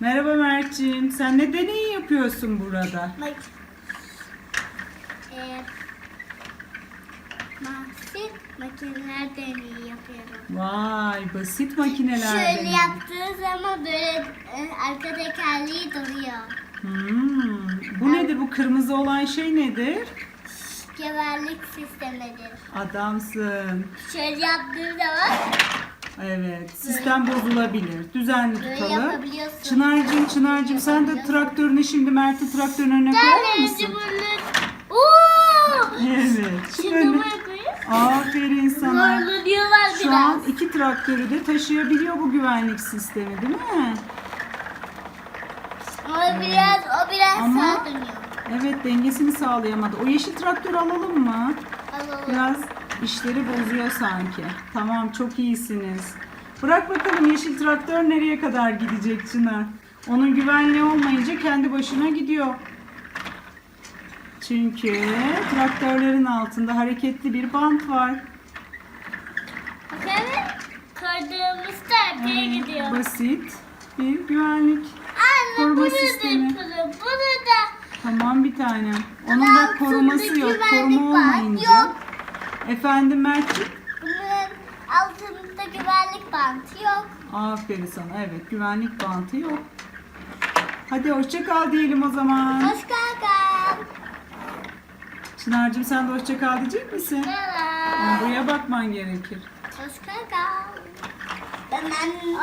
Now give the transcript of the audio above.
Merhaba Mert'ciğim. Sen ne deney yapıyorsun burada? Bak. Ee, basit makineler deneyi yapıyorum. Vay basit makineler Şöyle deneyi. yaptığı zaman böyle e, arka tekerleği duruyor. Hmm. Bu nedir? Bu kırmızı olan şey nedir? Geberlik sistemidir. Adamsın. Şöyle yaptığı zaman Evet. Sistem bozulabilir. Düzenli böyle tutalım. yapabiliyorsun. Çınar'cığım, Çınar'cığım sen de traktörünü şimdi Mert'i traktörün önüne koyar mısın? bunu? Oo! Evet. Şimdi Şimdi önüne- buraya koyayım. Aferin sana. Zorlanıyorlar Şu an iki traktörü de taşıyabiliyor bu güvenlik sistemi değil mi? Ama biraz, o biraz Ama- sağa dönüyor. Evet dengesini sağlayamadı. O yeşil traktörü alalım mı? Alalım. Biraz işleri bozuyor sanki. Tamam çok iyisiniz. Bırak bakalım yeşil traktör nereye kadar gidecek Çınar? Onun güvenliği olmayınca kendi başına gidiyor. Çünkü traktörlerin altında hareketli bir bant var. Bakın kırdığımız terbiye Evet, gidiyor. basit bir güvenlik. Anne koruma bunu da sistemi. yapalım. Bunu da. Tamam bir tanem. Onun da koruması yok. Koruma olmayınca. Yok. Efendim Mert'ciğim? Bunun altında güvenlik bantı yok. Aferin sana. Evet güvenlik bantı yok. Hadi hoşça kal diyelim o zaman. Hoş geldin. Çınar'cığım sen de hoşça kal diyecek misin? Selam. buraya bakman gerekir. Hoş geldin. Ben, ben